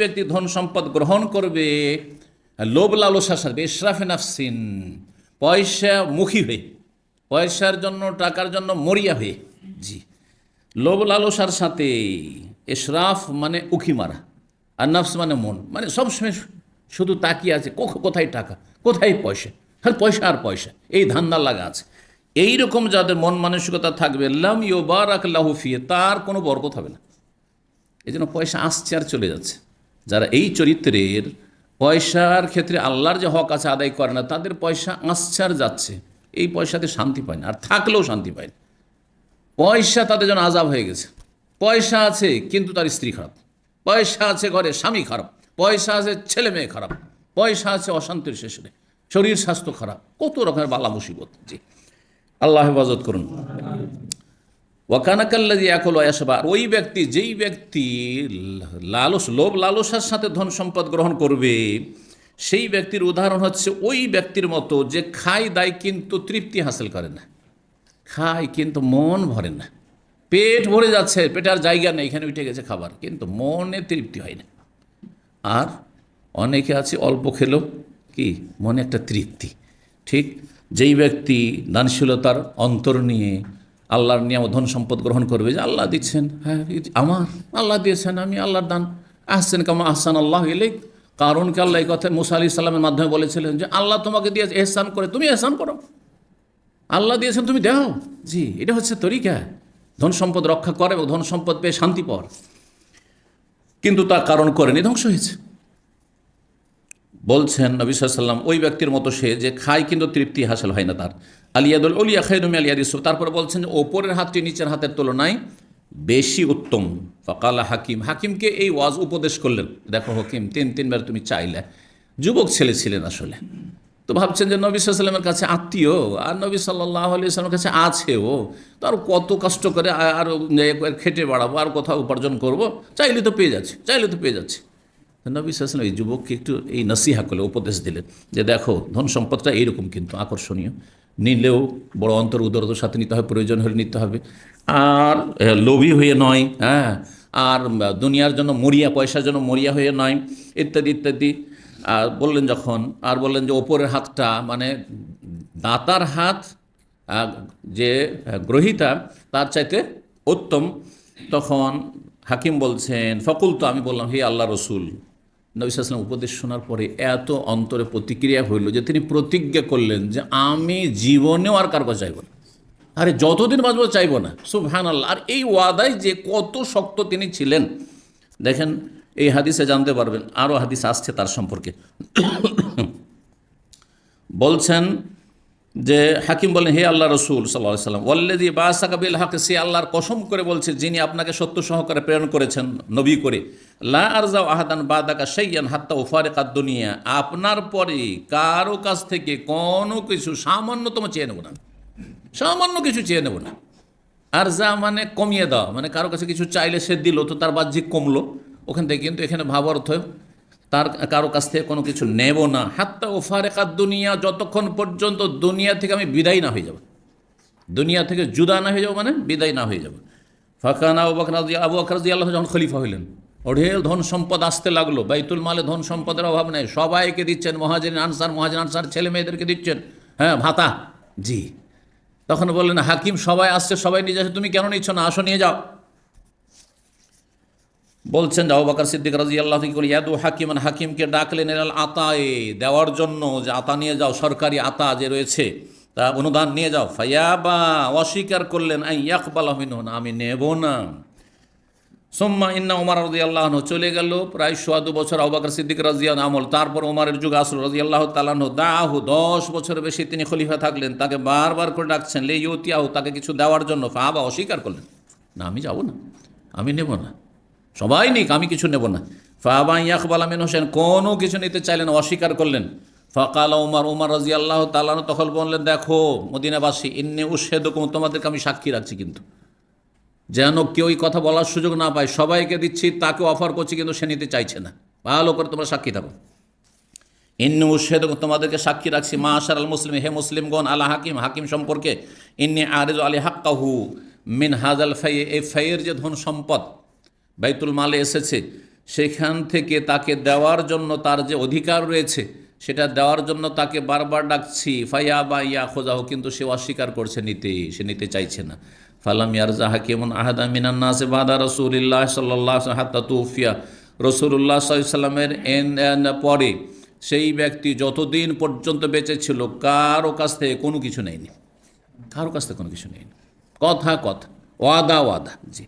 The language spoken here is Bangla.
ব্যক্তি ধন সম্পদ গ্রহণ করবে, লোভ লালসার সাথে ইশরাফে নাফসিন, পয়সা মুখী হয়ে, পয়সার জন্য, টাকার জন্য মরিয়া হয়ে। জি। লোভ লালসার সাথে ইশরাফ মানে উখি মারা, আর নাফস মানে মন। মানে সবসময় শুধু তাকিয়ে আছে কোথায় টাকা, কোথায় পয়সা? হ্যাঁ পয়সা আর পয়সা, এই ধান্দা লাগা আছে। এই রকম যাদের মন মানসিকতা থাকবে, লাম ইউবারাক লাহু ফিয়ে, তার কোনো বরকত হবে না। এই জন্য পয়সা আসছে আর চলে যাচ্ছে। যারা এই চরিত্রের পয়সার ক্ষেত্রে আল্লাহর যে হক আছে আদায় করে না, তাদের পয়সা আর যাচ্ছে। এই পয়সাতে শান্তি পায় না, আর থাকলেও শান্তি পায় না। পয়সা তাদের জন্য আজাব হয়ে গেছে। পয়সা আছে, কিন্তু তার স্ত্রী খারাপ। পয়সা আছে ঘরে স্বামী খারাপ। পয়সা আছে ছেলে মেয়ে খারাপ। পয়সা আছে অশান্তির শেষে শরীর স্বাস্থ্য খারাপ। কত রকমের বালা মুসিবত। জি। আল্লাহ হেফাজত করুন। ওয়াকানাকাল্লাদি একল আর ওই ব্যক্তি, যেই ব্যক্তি লালস, লোভ, লালসার সাথে ধন সম্পদ গ্রহণ করবে, সেই ব্যক্তির উদাহরণ হচ্ছে ওই ব্যক্তির মতো যে খায়, দায়, কিন্তু তৃপ্তি হাসিল করে না। খায়, কিন্তু মন ভরে না। পেট ভরে যাচ্ছে, পেটে আর জায়গা নেই, এখানে উঠে গেছে খাবার, কিন্তু মনে তৃপ্তি হয় না। আর অনেকে আছে, অল্প খেলেও কি, মনে একটা তৃপ্তি। ঠিক যেই ব্যক্তি দানশীলতার অন্তর নিয়ে আল্লাহর নিয়ম ধন সম্পদ গ্রহণ করবে যে আল্লাহ দিচ্ছেন। হ্যাঁ আমার আল্লাহ দিয়েছেন, আমি আল্লাহর দান। আসছেন কামা আহসান আল্লাহ এলেক কারণ কি আল্লাহ এই কথা মুসা আলি সাল্লামের মাধ্যমে বলেছিলেন যে আল্লাহ তোমাকে দিয়ে এহসান করে, তুমি এহসান করো। আল্লাহ দিয়েছেন, তুমি দাও। জি, এটা হচ্ছে তরিকা। ধন সম্পদ রক্ষা করে এবং ধন সম্পদ পেয়ে শান্তি পাওয়ার। কিন্তু তা কারণ করেনি ধ্বংস হয়েছে। বলছেন নবী সাল্লাম ওই ব্যক্তির মতো সে যে খায় কিন্তু তৃপ্তি হাসিল হয় না তার। আলিয়াদুল অলিয়া খাইরুমি আলিয়াদ ইসুফ তারপর বলছেন, ওপরের হাতটি নিচের হাতের তুলনায় বেশি উত্তম। ফকালা হাকিম, হাকিমকে এই ওয়াজ উপদেশ করলেন। দেখো হাকিম, তিন, তিনবার তুমি চাইলে। যুবক ছেলে ছিলেন আসলে। তো ভাবছেন যে নবী সাল্লামের কাছে আত্মীয়, আর নবী সাল্লাহ আলি সাল্লামের কাছে আছেও তো আর কত কষ্ট করে আর খেটে বাড়াবো, আর কোথাও উপার্জন করব? চাইলে তো পেয়ে যাচ্ছে, চাইলে তো পেয়ে যাচ্ছে। নবী সাল্লাম এই যুবককে একটু এই নসিহা করলে উপদেশ দিলেন যে দেখো, ধন সম্পদটা এইরকম কিন্তু আকর্ষণীয়। নিলেও বড় অন্তর উদরতার সাথে নিতে হবে, প্রয়োজন হলে নিতে হবে। আর লোভী হয়ে নয় হ্যাঁ? আর দুনিয়ার জন্য মরিয়া, পয়সার জন্য মরিয়া হয়ে নয়, ইত্যাদি ইত্যাদি। আর বললেন যখন, আর বললেন যে ওপরের হাতটা মানে দাতার হাত যে গ্রহিতা, তার চাইতে উত্তম। তখন হাকিম বলছেন ফকুল তো আমি বললাম, হে আল্লাহ রসুল। নবিসাম উপদেশ শোনার পরে এত অন্তরে প্রতিক্রিয়া হইল যে তিনি প্রতিজ্ঞা করলেন যে আমি জীবনেও আর কার চাইব না। আরে যতদিন বাঁচবো চাইব না। সো আল্লাহ আর এই ওয়াদায় যে কত শক্ত তিনি ছিলেন। দেখেন, এই হাদিসে জানতে পারবেন আরও হাদিস আসছে তার সম্পর্কে। বলছেন যে হাকিম বলেন হে আল্লাহ রসুল সাল্লাহ সাল্লাম ওল্লেদি বাসাকাবিল হাকে সে আল্লাহর কসম করে বলছে, যিনি আপনাকে সত্য সহকারে প্রেরণ করেছেন, নবী করে, লা আরজাও আহাদান বাদাকা সেইয়ান হাত্তা উফারে দুনিয়া আপনার পরে কারও কাছ থেকে কোনো কিছু, সামান্যতম চেয়ে নেব না। সামান্য কিছু চেয়ে নেব না। আর যা মানে কমিয়ে দেওয়া মানে কারও কাছে কিছু চাইলে সে দিল, তো তার বাহ্যিক কমলো। ওখান থেকে কিন্তু এখানে ভাব অর্থ তার কারও কাছ থেকে কোনো কিছু নেব না। হাত্তা ওফারে কাদ দুনিয়া যতক্ষণ পর্যন্ত দুনিয়া থেকে আমি বিদায় না হয়ে যাব। দুনিয়া থেকে জুদা না হয়ে যাব মানে বিদায় না হয়ে যাব। ফাঁকানা আবু বকর রাজি আবু বকর রাজি আল্লাহ যখন খলিফা হইলেন, অঢেল ধন সম্পদ আসতে লাগল। বাইতুল মালে ধন সম্পদের অভাব নেই। সবাইকে দিচ্ছেন মহাজিন আনসার মহাজিন আনসার ছেলে মেয়েদেরকে দিচ্ছেন। হ্যাঁ ভাতা। জি। তখন বললেন, হাকিম সবাই আসছে, সবাই নিয়ে যাচ্ছে, তুমি কেন নিচ্ছ না? আসো, নিয়ে যাও। বলছেন যাও বাকার সিদ্দিক রাজি আল্লাহ ইয়াদু হাকিমান, হাকিমকে ডাকলেন এলাল আতায়ে দেওয়ার জন্য যে আতা নিয়ে যাও, সরকারি আতা যে রয়েছে, তা অনুদান নিয়ে যাও। ফায়াবা, অস্বীকার করলেন, আই ইয়াকবাল না আমি নেব না। সোম্মা ইন্না উমার রাজি আল্লাহ চলে গেল। প্রায় সোয়া দু বছর আবাকর সিদ্দিক রাজিয়ান আমল। তারপর ওমারের যুগ আসল রাজি আল্লাহ তালাহ দাহু দশ বছর বেশি তিনি খলিফা থাকলেন, তাকে বারবার করে ডাকছেন, লে ইউতিয়াহু, তাকে কিছু দেওয়ার জন্য। ফাবা অস্বীকার করলেন, না, আমি যাব না, আমি নেব না। সবাই নিক, আমি কিছু নেব না। ফাবা ইয়াকবাল আমিন হোসেন, কোনো কিছু নিতে চাইলেন, অস্বীকার করলেন। ফকাল উমার উমার রাজি আল্লাহ তালাহ তখন বললেন, দেখো, মদিনাবাসী, ইন্নে উশেদকুম তোমাদেরকে আমি সাক্ষী রাখছি কিন্তু। যেন কেউ কথা বলার সুযোগ না পায়, সবাইকে দিচ্ছি, তাকে অফার করছি, কিন্তু সে নিতে চাইছে না। ভালো করে তোমরা সাক্ষী থাকো। ইন্নি উশেদ তোমাদেরকে সাক্ষী রাখছি মা আশার আল মুসলিম, হে মুসলিমগণ আল্লাহ হাকিম হাকিম সম্পর্কে। ইন্নি আরেজ আলী হাক্কাহু মিন হাজাল ফাই, এই ফাইয়ের যে ধন সম্পদ বাইতুল মালে এসেছে। সেখান থেকে তাকে দেওয়ার জন্য তার যে অধিকার রয়েছে, সেটা দেওয়ার জন্য তাকে বারবার ডাকছি ফাইয়া বা ইয়া খোঁজাও কিন্তু সে অস্বীকার করছে নিতে, সে নিতে চাইছে না। ফালাম ইয়ারজা হাকিমন আহাদা মিনান্না সে বাদা রসুল্লাহ সাল্লাহ হাত্তা তুফিয়া। রসুল্লাহ সাল্লামের এন এন পরে সেই ব্যক্তি যতদিন পর্যন্ত বেঁচে ছিল, কারও কাছ থেকে কোনো কিছু নেয়নি। কারও কাছ থেকে কোনো কিছু নেয়নি। কথা কথা। ওয়াদা ওয়াদা, জি।